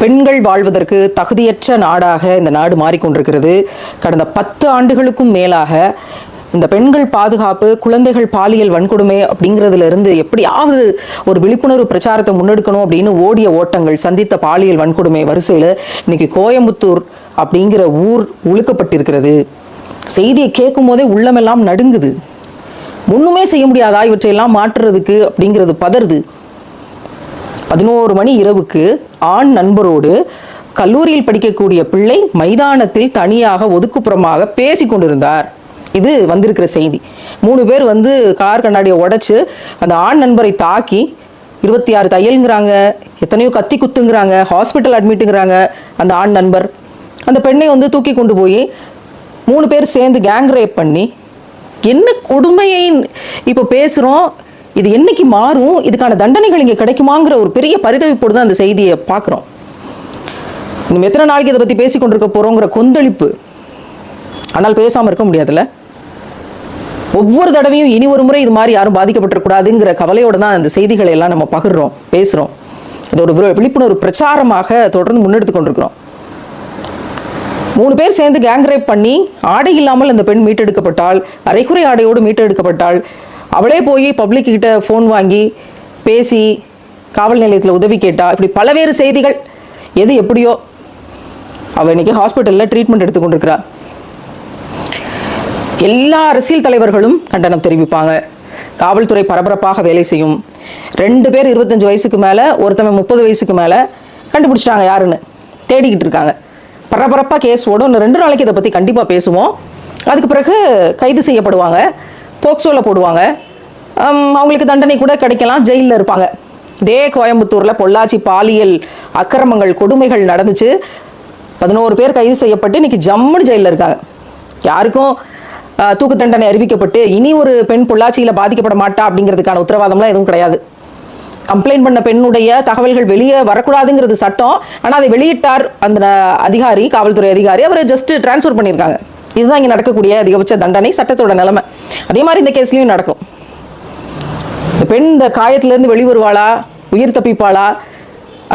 பெண்கள் வாழ்வதற்கு தகுதியற்ற நாடாக இந்த நாடு மாறிக்கொண்டிருக்கிறது. கடந்த பத்து ஆண்டுகளுக்கும் மேலாக இந்த பெண்கள் பாதுகாப்பு குழந்தைகள் பாலியல் வன்கொடுமை அப்படிங்கிறதுல இருந்து எப்படியாவது ஒரு விழிப்புணர்வு பிரச்சாரத்தை முன்னெடுக்கணும் அப்படின்னு ஓடிய ஓட்டங்கள் சந்தித்த பாலியல் வன்கொடுமை வரிசையில் இன்னைக்கு கோயம்புத்தூர் அப்படிங்கிற ஊர் உழுக்கப்பட்டிருக்கிறது செய்தியை கேட்கும் போதே உள்ளமெல்லாம் நடுங்குது. ஒன்றுமே செய்ய முடியாதா? இவற்றையெல்லாம் மாற்றுறதுக்கு அப்படிங்கிறது பதறுது. பதினோரு மணி இரவுக்கு ஆண் நண்பரோடு கல்லூரியில் படிக்கக்கூடிய பிள்ளை மைதானத்தில் தனியாக ஒதுக்குப்புறமாக பேசி கொண்டிருந்தார். இது வந்திருக்கிற செய்தி. மூணு பேர் வந்து கார் கண்ணாடியை உடைச்சு அந்த ஆண் நண்பரை தாக்கி இருபத்தி ஆறு தையலுங்கிறாங்க எத்தனையோ கத்தி குத்துங்கிறாங்க ஹாஸ்பிட்டல் அட்மிட்டுங்கிறாங்க அந்த ஆண் நண்பர். அந்த பெண்ணை வந்து தூக்கி கொண்டு போய் மூணு பேர் சேர்ந்து கேங் ரேப் பண்ணி என்ன கொடுமையை இப்போ பேசுகிறோம் இது என்னைக்கு மாறும்? இதுக்கான தண்டனைகள் இங்கே கிடைக்குமாங்கிற ஒரு பெரிய பரிதவிப்போடு தான் அந்த செய்தியை பார்க்குறோம். இன்னும் எத்தனை நாளைக்கு இதை பற்றி பேசிக்கொண்டிருக்க போகிறோங்கிற கொந்தளிப்பு ஆனால் பேசாமல் இருக்க முடியாதுல்ல? ஒவ்வொரு தடவையும் இனி ஒரு முறை இது மாதிரி யாரும் பாதிக்கப்பட்டிருக்கூடாதுங்கிற கவலையோடு தான் அந்த செய்திகளை எல்லாம் நம்ம பகிர்றோம் பேசுகிறோம் இது ஒரு விழிப்புணர்வு பிரச்சாரமாக தொடர்ந்து முன்னெடுத்து கொண்டிருக்கிறோம். மூணு பேர் சேர்ந்து கேங் ரேப் பண்ணி ஆடை இல்லாமல் அந்த பெண் மீட்டெடுக்கப்பட்டால் அரைக்குறை ஆடையோடு மீட்டெடுக்கப்பட்டால் அவளே போய் பப்ளிக் கிட்ட ஃபோன் வாங்கி பேசி காவல் நிலையத்தில் உதவி கேட்டா இப்படி பலவேறு செய்திகள். எது எப்படியோ? அவள் இன்னைக்கு ஹாஸ்பிட்டலில் ட்ரீட்மெண்ட் எடுத்துக்கொண்டிருக்கிறா எல்லா அரசியல் தலைவர்களும் கண்டனம் தெரிவிப்பாங்க. காவல்துறை பரபரப்பாக வேலை செய்யும். ரெண்டு பேர் இருபத்தஞ்சு வயசுக்கு மேலே ஒருத்தவன் முப்பது வயசுக்கு மேலே கண்டுபிடிச்சிட்டாங்க யாருன்னு. தேடிக்கிட்டு இருக்காங்க. பரபரப்பாக கேஸ் ஓடும். இன்னும் ரெண்டு நாளைக்கு இதை பற்றி கண்டிப்பாக பேசுவோம். அதுக்கு பிறகு கைது செய்யப்படுவாங்க. போக்சோவில் போடுவாங்க. அவங்களுக்கு தண்டனை கூட கிடைக்கலாம் ஜெயிலில் இருப்பாங்க. இதே கோயம்புத்தூரில் பொள்ளாச்சி பாலியல் அக்கிரமங்கள் கொடுமைகள் நடந்துச்சு. பதினோரு பேர் கைது செய்யப்பட்டு இன்னைக்கு ஜம்முன்னு ஜெயிலில் இருக்காங்க. யாருக்கும் தூக்கு தண்டனை அறிவிக்கப்பட்டு இனி ஒரு பெண் பொள்ளாச்சியில் பாதிக்கப்பட மாட்டா அப்படிங்கிறதுக்கான உத்தரவாதம்லாம் எதுவும் கிடையாது. கம்ப்ளைண்ட் பண்ண பெண்ணுடைய தகவல்கள் வெளியே வரக்கூடாதுங்கிறது சட்டம். ஆனால் அதை வெளியிட்டார் அந்த அதிகாரி காவல்துறை அதிகாரி. அவர் ஜஸ்ட் டிரான்ஸ்ஃபர் பண்ணியிருக்காங்க. இதுதான் இங்கே நடக்கக்கூடிய அதிகபட்ச தண்டனை சட்டத்தோட நிலைமை. அதே மாதிரி இந்த கேஸ்லையும் நடக்கும். இந்த பெண் இந்த காயத்திலேருந்து வெளிவருவாளா? உயிர் தப்பிப்பாளா?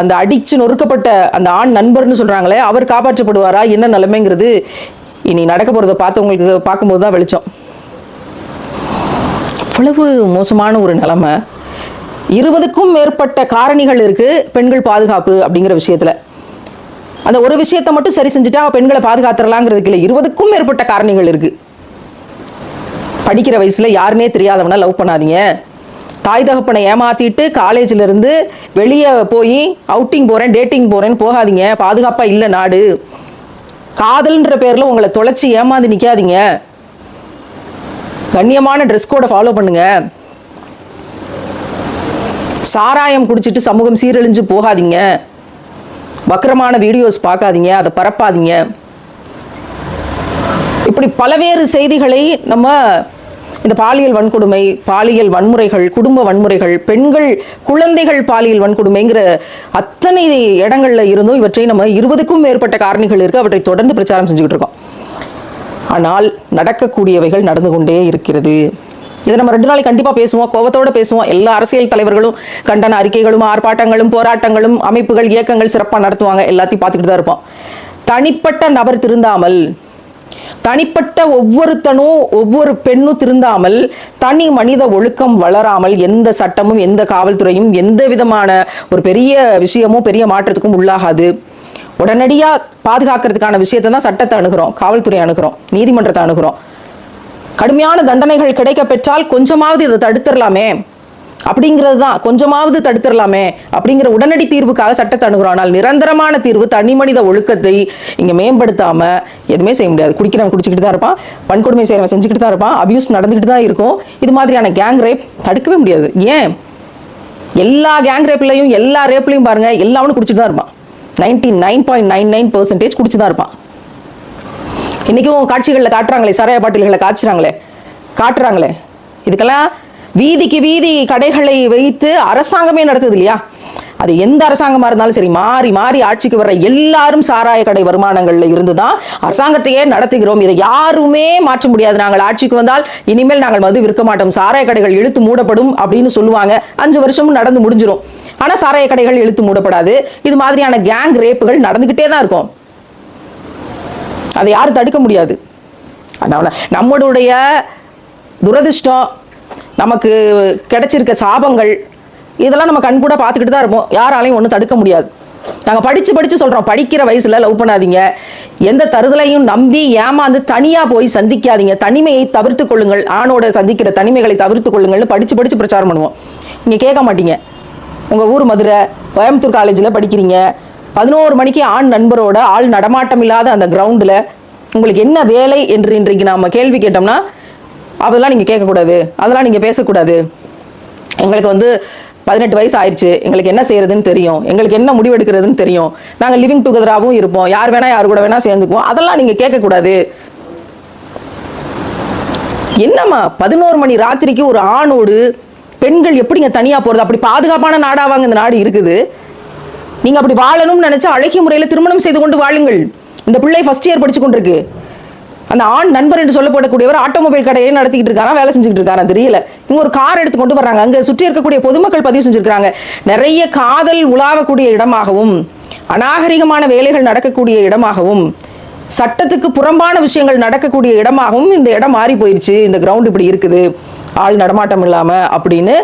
அந்த அடிச்சு நொறுக்கப்பட்ட அந்த ஆண் நண்பர்னு சொல்கிறாங்களே அவர் காப்பாற்றப்படுவாரா? என்ன நிலைமைங்கிறது இனி நடக்க போறதை பார்த்தவங்களுக்கு பார்க்கும்போது தான் வெளிச்சம். அவ்வளவு மோசமான ஒரு நிலைமை. இருபதுக்கும் மேற்பட்ட காரணிகள் இருக்குது பெண்கள் பாதுகாப்பு அப்படிங்கிற விஷயத்தில். அந்த ஒரு விஷயத்தை மட்டும் சரி செஞ்சுட்டா பெண்களை பாதுகாத்துடலாங்கிறதுக்கு இல்லை. இருபதுக்கும் மேற்பட்ட காரணிகள் இருக்கு. படிக்கிற வயசுல யாருனே தெரியாதவனா லவ் பண்ணாதீங்க. தாய் தகப்பனை ஏமாத்திட்டு காலேஜ்ல இருந்து வெளியே போய் அவுட்டிங் போறேன் டேட்டிங் போறேன்னு போகாதீங்க. பாதுகாப்பா இல்லை நாடு. காதல்ன்ற பேர்ல உங்களை தொலைச்சி ஏமாந்து நிக்காதீங்க. கண்ணியமான ட்ரெஸ் கோடை ஃபாலோ பண்ணுங்க. சாராயம் குடிச்சிட்டு சமூகம் சீரழிஞ்சு போகாதீங்க. வக்கரமான வீடியோஸ் பார்க்காதீங்க அதை பரப்பாதீங்க. இப்படி பலவேறு செய்திகளை நம்ம இந்த பாலியல் வன்கொடுமை பாலியல் வன்முறைகள் குடும்ப வன்முறைகள் பெண்கள் குழந்தைகள் பாலியல் வன்கொடுமைங்கிற அத்தனை இடங்களில் இருந்தும் இவற்றை நம்ம இருபதுக்கும் மேற்பட்ட காரணிகள் இருக்கு அவற்றை தொடர்ந்து பிரச்சாரம் செஞ்சுக்கிட்டு இருக்கோம். ஆனால் நடக்கக்கூடியவைகள் நடந்து கொண்டே இருக்கிறது. இதை நம்ம ரெண்டு நாளைக்கு கண்டிப்பாக பேசுவோம். கோபத்தோட பேசுவோம். எல்லா அரசியல் தலைவர்களும் கண்டன அறிக்கைகளும் ஆர்ப்பாட்டங்களும் போராட்டங்களும் அமைப்புகள் இயக்கங்கள் சிறப்பாக நடத்துவாங்க. எல்லாத்தையும் பார்த்துக்கிட்டு தான் இருப்போம். தனிப்பட்ட நபர் திருந்தாமல் தனிப்பட்ட ஒவ்வொருத்தனும் ஒவ்வொரு பெண்ணும் திருந்தாமல் தனி மனித ஒழுக்கம் வளராமல் எந்த சட்டமும் எந்த காவல்துறையும் எந்த விதமான ஒரு பெரிய விஷயமும் பெரிய மாற்றத்துக்கும் உள்ளாகாது. உடனடியாக பாதுகாக்கிறதுக்கான விஷயத்தை தான் சட்டத்தை அணுகிறோம். காவல்துறை அணுகிறோம். நீதிமன்றத்தை அணுகிறோம். கடுமையான தண்டனைகள் கிடைக்க பெற்றால் கொஞ்சமாவது இதை தடுத்துடலாமே. அப்படிங்கிறது தான் கொஞ்சமாவது தடுத்துடலாமே அப்படிங்கிற உடனடி தீர்வுக்காக சட்டத்தை அணுகிறோம். ஆனால் நிரந்தரமான தீர்வு தனி மனித ஒழுக்கத்தை இங்கே மேம்படுத்தாம எதுவுமே செய்ய முடியாது. குடிக்கிறவன் குடிச்சிக்கிட்டு தான் இருப்பான். வன்கொடுமை செய்யறவன் செஞ்சுக்கிட்டு தான் இருப்பான். அபியூஸ் நடந்துக்கிட்டு தான் இருக்கும். இது மாதிரியான கேங் ரேப் தடுக்கவே முடியாது. ஏன்? எல்லா கேங் ரேப்லையும் எல்லா ரேப்லையும் பாருங்க எல்லாவனும் குடிச்சிட்டு தான் இருப்பான். Ninety nine point nine nine percentage குடிச்சு தான் இருப்பான். இன்றைக்கும் காட்சிகளில் காட்டுறாங்களே சாராய பாட்டில்களை காய்ச்சுறாங்களே. காட்டுறாங்களே. இதுக்கெல்லாம் வீதிக்கு வீதி கடைகளை வைத்து அரசாங்கமே நடத்துது இல்லையா? அது எந்த அரசாங்கமா இருந்தாலும் சரி மாறி மாறி ஆட்சிக்கு வர்ற எல்லாரும் சாராய கடை வருமானங்கள்ல இருந்து தான் அரசாங்கத்தையே நடத்துகிறோம். இதை யாருமே மாற்ற முடியாது. நாங்கள் ஆட்சிக்கு வந்தால் இனிமேல் நாங்கள் மது விற்க மாட்டோம். சாராய கடைகள் இழுத்து மூடப்படும் அப்படின்னு சொல்லுவாங்க. அஞ்சு வருஷமும் நடந்து முடிஞ்சிடும் ஆனா சாராய கடைகள் இழுத்து மூடப்படாது. இது மாதிரியான கேங் ரேப்புகள் நடந்துகிட்டே தான் இருக்கும். அதை யாரும் தடுக்க முடியாது. அதனால நம்மளுடைய துரதிர்ஷ்டம் நமக்கு கிடைச்சிருக்க சாபங்கள் இதெல்லாம் நம்ம கண் கூட பார்த்துக்கிட்டு தான் இருப்போம். யாராலையும் ஒன்றும் தடுக்க முடியாது. நாங்கள் படித்து படித்து சொல்கிறோம் படிக்கிற வயசில் லவ் பண்ணாதீங்க. எந்த தருதலையும் நம்பி ஏமாந்து தனியாக போய் சந்திக்காதீங்க. தனிமையை தவிர்த்து கொள்ளுங்கள். ஆணோட சந்திக்கிற தனிமைகளை தவிர்த்து கொள்ளுங்கள்னு படித்து படித்து பிரச்சாரம் பண்ணுவோம். நீங்கள் கேட்க மாட்டீங்க. உங்கள் ஊர் மதுரை கோயம்புத்தூர் காலேஜில் படிக்கிறீங்க. பதினோரு மணிக்கு ஆண் நண்பரோட ஆள் நடமாட்டம் இல்லாத அந்த கிரவுண்டில் உங்களுக்கு என்ன வேலை என்று இன்றைக்கு நாம் கேள்வி கேட்டோம்னா அதெல்லாம் நீங்கள் கேட்கக்கூடாது. அதெல்லாம் நீங்கள் பேசக்கூடாது. எங்களுக்கு வந்து பதினெட்டு வயசு ஆயிடுச்சு. எங்களுக்கு என்ன செய்யறதுன்னு தெரியும். எங்களுக்கு என்ன முடிவெடுக்கிறதுன்னு தெரியும். நாங்கள் லிவிங் டுகெதராகவும் இருப்போம். யார் வேணா யார் கூட வேணா சேர்ந்துக்குவோம். அதெல்லாம் நீங்கள் கேட்கக்கூடாது. என்னம்மா பதினோரு மணி ராத்திரிக்கு ஒரு ஆணோடு பெண்கள் எப்படிங்க தனியாக போகிறது அப்படி பாதுகாப்பான நாடாவாங்க இந்த நாடு இருக்குது. நீங்க அப்படி வாழணும்னு நினைச்சா அழகிய முறையில் திருமணம் செய்து கொண்டு வாழுங்கள். இந்த பிள்ளை ஃபர்ஸ்ட் இயர் படிச்சு கொண்டிருக்கு. அந்த ஆண் நண்பர் என்று சொல்லப்படக்கூடியவர் ஆட்டோமொபைல் கடையை நடத்திக்கிட்டு இருக்காரா வேலை செஞ்சுக்கிட்டு இருக்காரா தெரியல. இவங்க ஒரு கார் எடுத்து கொண்டு வர்றாங்க. அங்க சுற்றி இருக்கக்கூடிய பொதுமக்கள் பதிவு செஞ்சிருக்காங்க நிறைய காதல் உலாவக்கூடிய இடமாகவும் அநாகரிகமான வேலைகள் நடக்கக்கூடிய இடமாகவும் சட்டத்துக்கு புறம்பான விஷயங்கள் நடக்கக்கூடிய இடமாகவும் இந்த இடம் மாறி போயிருச்சு. இந்த கிரவுண்ட் இப்படி இருக்குது. ஆள் நடமாட்டம் இல்லாமல் அப்படின்னு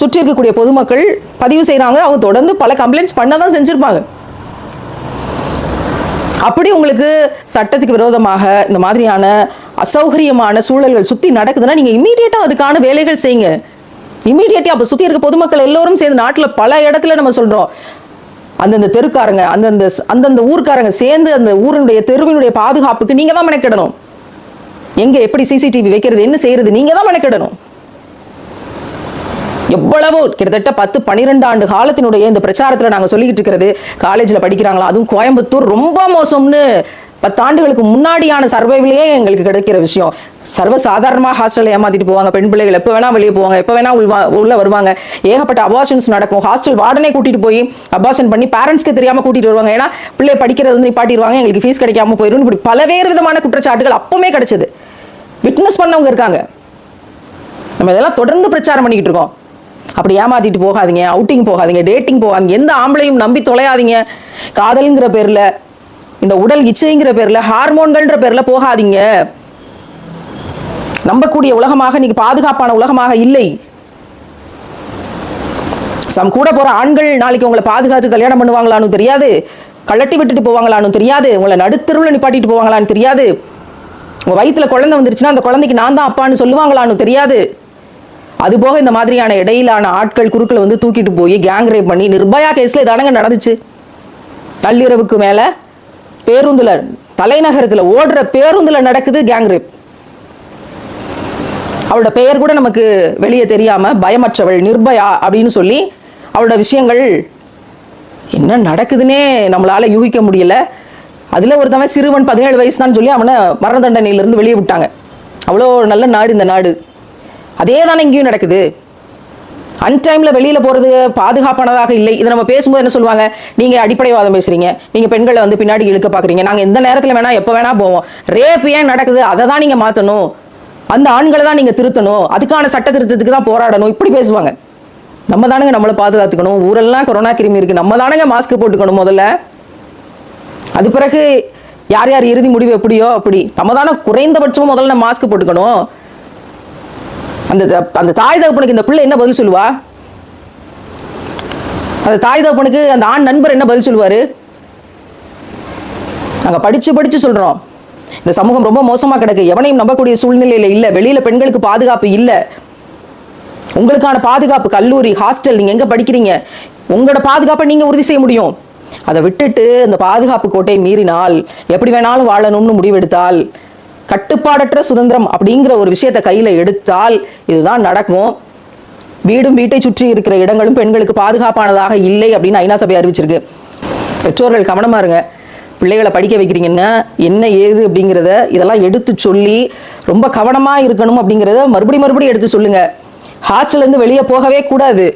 சுற்றி இருக்கக்கூடிய பொதுமக்கள் பதிவு செய்கிறாங்க அவங்க தொடர்ந்து பல கம்ப்ளைண்ட்ஸ் பண்ண தான் செஞ்சுருப்பாங்க. அப்படி உங்களுக்கு சட்டத்துக்கு விரோதமாக இந்த மாதிரியான அசௌகரியமான சூழல்கள் சுற்றி நடக்குதுன்னா நீங்கள் இம்மீடியட்டாக அதுக்கான வேலைகள் செய்யுங்க. இம்மீடியட்டாக அப்போ சுற்றி இருக்க பொதுமக்கள் எல்லோரும் சேர்ந்து நாட்டில் பல இடத்துல நம்ம சொல்கிறோம் அந்தந்த தெருக்காரங்க அந்தந்த அந்தந்த ஊர்க்காரங்க சேர்ந்து அந்த ஊரினுடைய தெருவினுடைய பாதுகாப்புக்கு நீங்கள் தான் மெனக்கிடணும். எங்கே எப்படி சிசிடிவி வைக்கிறது என்ன செய்கிறது நீங்கள் தான் மெனக்கிடணும். எவ்வளவோ கிட்டத்தட்ட பத்து பன்னிரெண்டு ஆண்டு காலத்தினுடைய இந்த பிரச்சாரத்தில் நாங்கள் சொல்லிக்கிட்டு இருக்கிறது காலேஜில் படிக்கிறாங்களா? அதுவும் கோயம்புத்தூர் ரொம்ப மோசம்னு பத்தாண்டுகளுக்கு முன்னாடியான சர்வைவிலேயே எங்களுக்கு கிடைக்கிற விஷயம். சர்வ சாதாரணமாக ஏமாத்திட்டு போவாங்க பெண் பிள்ளைகள் எப்போ வேணா வெளியே போவாங்க எப்போ வேணா உள்வா உள்ள வருவாங்க. ஏகப்பட்ட அபார்ஷன்ஸ் நடக்கும். ஹாஸ்டல் வார்டனே கூட்டிட்டு போய் அபார்ஷன் பண்ணி பேரண்ட்ஸ்க்கு தெரியாம கூட்டிட்டு வருவாங்க. ஏன்னா பிள்ளை படிக்கிறது வந்து நிப்பாட்டிடுவாங்க எங்களுக்கு ஃபீஸ் கிடைக்காம போயிடும் இப்படி பலவேறு விதமான குற்றச்சாட்டுகள் அப்பவுமே கிடைச்சது. விட்னஸ் பண்ணவங்க இருக்காங்க. நம்ம இதெல்லாம் தொடர்ந்து பிரச்சாரம் பண்ணிக்கிட்டு இருக்கோம். அப்படி ஏமாத்திட்டு போகாதீங்க அவுட்டிங் போகாதீங்க டேட்டிங் போகாதீங்க எந்த ஆம்பளையும் நம்பி தொலையாதீங்க. காதல்ங்கிற பேர்ல இந்த உடல் இச்சைங்கிற பேர்ல ஹார்மோன்கள்ன்ற பேர்ல போகாதீங்க. நம்பக்கூடிய உலகமாக இன்னைக்கு பாதுகாப்பான உலகமாக இல்லை. சம் கூட போற ஆண்கள் நாளைக்கு உங்களை பாதுகாத்து கல்யாணம் பண்ணுவாங்களான்னு தெரியாது. கழட்டி விட்டுட்டு போவாங்களான்னு தெரியாது. உங்களை நடுத்தருவில் நிப்பாட்டிட்டு போவாங்களான்னு தெரியாது. உங்க வயிற்றுல குழந்தை வந்துருச்சுன்னா அந்த குழந்தைக்கு நான் தான் அப்பான்னு சொல்லுவாங்களான்னு தெரியாது. அது போக இந்த மாதிரியான இடையிலான ஆட்கள் குறுக்களை வந்து தூக்கிட்டு போய் கேங் ரேப் பண்ணி நிர்பயா கேஸில் இதானங்க நடந்துச்சு. நள்ளிரவுக்கு மேலே பேருந்தில் தலைநகரத்தில் ஓடுற பேருந்தில் நடக்குது கேங் ரேப் அவளோட பெயர் கூட நமக்கு வெளியே தெரியாமல் பயமற்றவள் நிர்பயா அப்படின்னு சொல்லி அவளோட விஷயங்கள் என்ன நடக்குதுன்னே நம்மளால் யூகிக்க முடியல. அதில் ஒருத்தவன் சிறுவன் பதினேழு வயசு தான் சொல்லி அவனை மரண தண்டனையிலிருந்து வெளியே விட்டாங்க. அவ்வளோ நல்ல நாடு இந்த நாடு. அதே தானே இங்கேயும் நடக்குது. அன்டைமில் வெளியில் போகிறது பாதுகாப்பானதாக இல்லை. இதை நம்ம பேசும்போது என்ன சொல்லுவாங்க? நீங்கள் அடிப்படைவாதம் பேசுகிறீங்க நீங்கள் பெண்களை வந்து பின்னாடி இழுக்க பார்க்குறீங்க. நாங்கள் எந்த நேரத்தில் வேணால் எப்போ வேணால் போவோம். ரேப் ஏன் நடக்குது? அதை தான் நீங்கள் மாற்றணும் அந்த ஆண்களை தான் நீங்கள் திருத்தணும். அதுக்கான சட்ட திருத்தத்துக்கு தான் போராடணும். இப்படி பேசுவாங்க. நம்ம தானுங்க நம்மளை பாதுகாத்துக்கணும். ஊரெல்லாம் கொரோனா கிருமி இருக்கு. நம்ம தானுங்க மாஸ்க் போட்டுக்கணும் முதல்ல. அது பிறகு யார் யார் இறுதி முடிவு எப்படியோ அப்படி. நம்ம தானே குறைந்தபட்சமும் முதல்ல மாஸ்க் போட்டுக்கணும். அந்த த- அந்த தாய் தகப்பனுக்கு இந்த பிள்ளை என்ன பதில் சொல்லுவா? அந்த தாய் தகப்பனுக்கு அந்த ஆண் நண்பர் என்ன பதில் சொல்லுவாரு? நாங்க படிச்சு படிச்சு சொல்றோம். இந்த சமூகம் ரொம்ப மோசமா கிடக்கு. எவனையும் நம்பக்கூடிய சூழ்நிலையில இல்ல. வெளியில பெண்களுக்கு பாதுகாப்பு இல்ல. உங்களுக்கான பாதுகாப்பு கல்லூரி ஹாஸ்டல் நீங்க எங்க படிக்கிறீங்க? உங்களோட பாதுகாப்பை நீங்க உறுதி செய்ய முடியும். அதை விட்டுட்டு இந்த பாதுகாப்பு கோட்டையை மீறினால் எப்படி வேணாலும் வாழணும்னு முடிவெடுத்தால் கட்டுப்பாடற்ற சுதந்திரம் அப்படிங்கிற ஒரு விஷயத்தை கையில எடுத்தால் இதுதான் நடக்கும். வீடும் வீட்டை சுற்றி இருக்கிற இடங்களும் பெண்களுக்கு பாதுகாப்பானதாக இல்லை அப்படின்னு ஐநா சபை அறிவிச்சிருக்கு. பெற்றோர்கள் கவனமா இருங்க. பிள்ளைகளை படிக்க வைக்கிறீங்கன்னா என்ன ஏது அப்படிங்கிறத இதெல்லாம் எடுத்து சொல்லி ரொம்ப கவனமா இருக்கணும் அப்படிங்கிறத மறுபடியும் மறுபடியும் எடுத்து சொல்லுங்க. ஹாஸ்டல்ல இருந்து வெளியே போகவே கூடாது.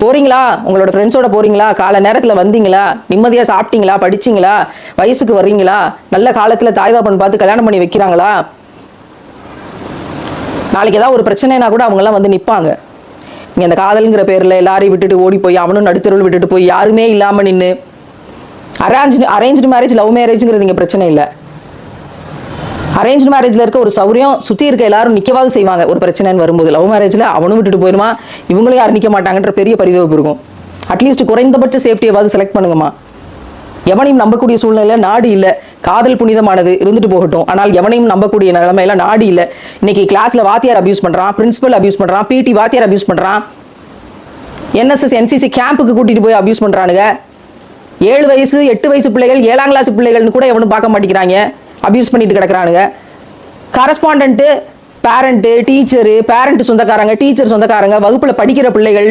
போறீங்களா? உங்களோட ஃப்ரெண்ட்ஸோட போறீங்களா? காலை நேரத்தில் வந்தீங்களா? நிம்மதியாக சாப்பிட்டீங்களா? படிச்சீங்களா? வயசுக்கு வர்றீங்களா? நல்ல காலத்துல தாய்தாப்பன் பார்த்து கல்யாணம் பண்ணி வைக்கிறாங்களா? நாளைக்கு ஏதாவது ஒரு பிரச்சனைனா கூட அவங்கெல்லாம் வந்து நிற்பாங்க நீங்கள் அந்த காதலுங்கிற பேரில் எல்லாரையும் விட்டுட்டு ஓடி போய் அவனும் நடுத்தருள் விட்டுட்டு போய் யாருமே இல்லாமல் நின்று அரேஞ்ச் அரேஞ்ச் மேரேஜ் லவ் மேரேஜுங்கிறது இங்கே பிரச்சனை இல்லை. அரேஞ்ச் மேரேஜ்ல இருக்க ஒரு சௌரியம் சுத்தி இருக்க எல்லாரும் நிக்கவாது செய்வாங்க. ஒரு பிரச்சனைன்னு வரும்போது லவ் மேரேஜ்ல அவனும் விட்டுட்டு போயிருமா இவங்களும் யாரும் நிக்க மாட்டாங்கன்ற பெரிய பரிதவிப்பு இருக்கும். அட்லீஸ்ட் குறைந்தபட்ச சேஃப்டியாவது செலக்ட் பண்ணுங்கம்மா. எவனையும் நம்பக்கூடிய சூழ்நிலை நாடு இல்ல. காதல் புனிதமானது இருந்துட்டு போகட்டும். ஆனால் எவனையும் நம்பக்கூடிய நிலைமையில நாடு இல்ல. இன்னைக்கு கிளாஸ்ல வாத்தியார் அபியூஸ் பண்றான் பிரின்சிபல் அபியூஸ் பண்றான் பிடி வாத்தியார் அபியூஸ் பண்றான். என்எஸ்எஸ் என்சிசி கேம்புக்கு கூட்டிட்டு போய் அபியூஸ் பண்றானுங்க. ஏழு வயசு எட்டு வயசு பிள்ளைகள் ஏழாம் கிளாஸ் பிள்ளைகள்னு கூட எவனும் பார்க்க மாட்டேங்கிறாங்க. அப்யூஸ் பண்ணிட்டு கிடக்குறானுங்க. கரஸ்பாண்டன்ட்டு பேரண்ட்டு டீச்சரு பேரண்ட் சொந்தக்காரங்க டீச்சர் சொந்தக்காரங்க வகுப்பில் படிக்கிற பிள்ளைகள்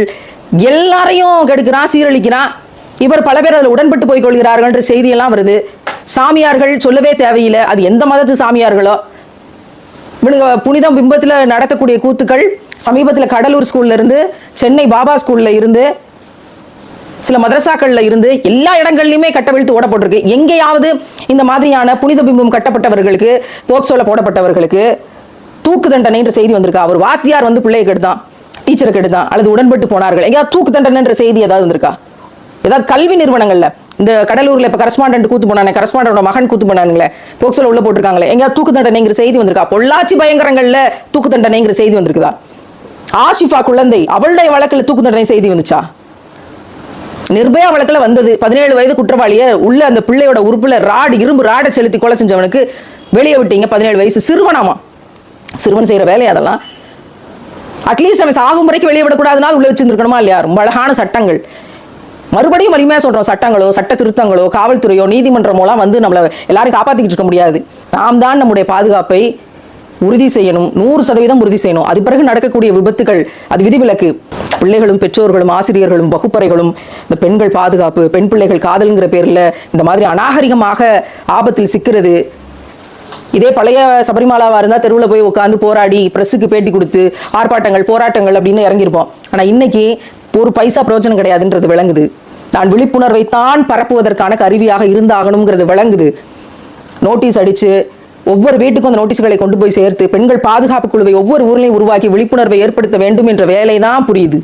எல்லாரையும் கெடுக்கிறான் சீரழிக்கிறான். இவர் பல பேர் அதில் உடன்பட்டு போய் கொள்கிறார்கள்ன்ற செய்தியெல்லாம் வருது. சாமியார்கள் சொல்லவே தேவையில்லை. அது எந்த மதத்து சாமியார்களோ? இவனுங்க புனிதம் பிம்பத்தில் நடத்தக்கூடிய கூத்துக்கள் சமீபத்தில் கடலூர் ஸ்கூல்ல இருந்து சென்னை பாபா ஸ்கூல்ல இருந்து சில மதரசாக்கள்ல இருந்து எல்லா இடங்கள்லையுமே கட்டவிழ்த்து ஓடப்பட்டிருக்கு. எங்கேயாவது இந்த மாதிரியான புனித பிம்பம் கட்டப்பட்டவர்களுக்கு போக்சோல போடப்பட்டவர்களுக்கு தூக்கு தண்டனைன்ற செய்தி வந்திருக்கா? அவர் வாத்தியார் வந்து பிள்ளையை கெடுதான் டீச்சரை கெடுதான் அல்லது உடன்பட்டு போனார்கள். எங்கேயாவது தூக்கு தண்டனைன்ற செய்தி ஏதாவது வந்திருக்கா? ஏதாவது கல்வி நிறுவனங்கள்ல இந்த கடலூர்ல இப்ப கரஸ்பாண்டன்ட் கூத்து போனானே கரஸ்பாண்டோட மகன் கூத்து போனானுங்களே போக்சோல உள்ள போட்டிருக்காங்களே எங்கேயாவது தூக்கு தண்டனைங்கிற செய்தி வந்திருக்கா? பொள்ளாச்சி பயங்கரங்கள்ல தூக்கு தண்டனைங்கிற செய்தி வந்திருக்குதா? ஆஷிஃபா குழந்தை அவளுடைய வழக்கில் தூக்கு தண்டனை செய்தி வந்துச்சா? நிர்பயா வழக்குல வந்தது. பதினேழு வயது குற்றவாளியை உள்ள அந்த பிள்ளையோட உறுப்புல ராடு இரும்பு ராடை செலுத்தி கொலை செஞ்சவனுக்கு வெளியே விட்டீங்க பதினேழு வயசு. சிறுவனாமா? சிறுவன் செய்கிற வேலை அதெல்லாம். அட்லீஸ்ட் அவன் சாகும் முறைக்கு வெளியே விடக்கூடாதுன்னா உள்ள வச்சிருந்துருக்கணுமா இல்லையா? ரொம்ப அழகான சட்டங்கள். மறுபடியும் வலிமையாக சொல்கிறோம் சட்டங்களோ சட்ட திருத்தங்களோ காவல்துறையோ நீதிமன்றமோலாம் வந்து நம்மளை எல்லாரும் காப்பாற்றிக்கிட்டு இருக்க முடியாது. நாம் தான் நம்முடைய பாதுகாப்பை உறுதி செய்யணும். நூறு சதவீதம் உறுதி செய்யணும். அது பிறகு நடக்கக்கூடிய விபத்துகள் அது விதிவிலக்கு. பிள்ளைகளும் பெற்றோர்களும் ஆசிரியர்களும் வகுப்பறைகளும் இந்த பெண்கள் பாதுகாப்பு பெண் பிள்ளைகள் காதல்ங்கிற பேரில் இந்த மாதிரி அநாகரிகமாக ஆபத்தில் சிக்கிறது. இதே பழைய சபரிமலாவாக இருந்தால் தெருவில் போய் உட்காந்து போராடி ப்ரெஸ்ஸுக்கு பேட்டி கொடுத்து ஆர்ப்பாட்டங்கள் போராட்டங்கள் அப்படின்னு இறங்கியிருப்போம். ஆனால் இன்னைக்கு ஒரு பைசா பிரயோஜனம் கிடையாதுன்றது விளங்குது. நான் விழிப்புணர்வை தான் பரப்புவதற்கான கருவியாக இருந்தாகணுங்கிறது விளங்குது. நோட்டீஸ் அடித்து ஒவ்வொரு வீட்டுக்கும் அந்த நோட்டீஸ்களை கொண்டு போய் சேர்த்து பெண்கள் பாதுகாப்பு குழுவை ஒவ்வொரு ஊர்லயும் உருவாக்கி விழிப்புணர்வை ஏற்படுத்த வேண்டும் என்ற வேலை தான் புரியுது.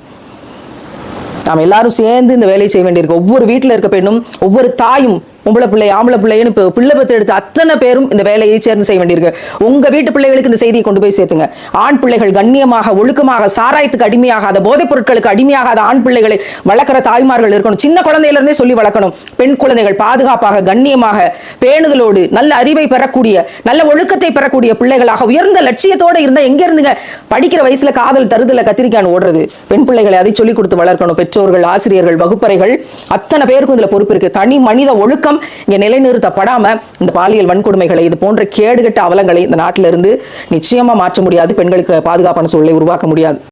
நாம் எல்லாரும் சேர்ந்து இந்த வேலையை செய்ய வேண்டியிருக்கு. ஒவ்வொரு வீட்டில் இருக்க பெண்ணும் ஒவ்வொரு தாயும் பொம்பளை பிள்ளை ஆம்பளை பிள்ளைன்னு இப்போ பிள்ளை பத்து எடுத்த அத்தனை பேரும் இந்த வேலையை சேர்ந்து செய்ய வேண்டியிருக்கு. உங்க வீட்டு பிள்ளைகளுக்கு இந்த செய்தியை கொண்டு போய் சேர்த்துங்க. ஆண் பிள்ளைகள் கண்ணியமாக ஒழுக்கமாக சாராயத்துக்கு அடிமையாகாத போதைப் பொருட்களுக்கு அடிமையாகாத ஆண் பிள்ளைகளை வளர்க்குற தாய்மார்கள் இருக்கணும். சின்ன குழந்தையில இருந்தே சொல்லி வளர்க்கணும். பெண் குழந்தைகள் பாதுகாப்பாக கண்ணியமாக பேணுதலோடு நல்ல அறிவை பெறக்கூடிய நல்ல ஒழுக்கத்தை பெறக்கூடிய பிள்ளைகளாக உயர்ந்த லட்சியத்தோட இருந்தா எங்க இருந்துங்க? படிக்கிற வயசுல காதல் தருதல கத்திரிக்கான் ஓடுறது. பெண் பிள்ளைகளை அதை சொல்லிக் கொடுத்து வளர்க்கணும். பெற்றோர்கள் ஆசிரியர்கள் வகுப்பறைகள் அத்தனை பேருக்கும் இதுல பொறுப்பு இருக்கு. தனி மனித ஒழுக்கம் இங்க நிலைநிறுத்தப்படாம இந்த பாலியல் வன்கொடுமைகளை இது போன்ற கேடுகட்ட அவலங்களை இந்த நாட்டிலிருந்து நிச்சயமா மாற்ற முடியாது. பெண்களுக்கு பாதுகாப்பான சூழலை உருவாக்க முடியாது.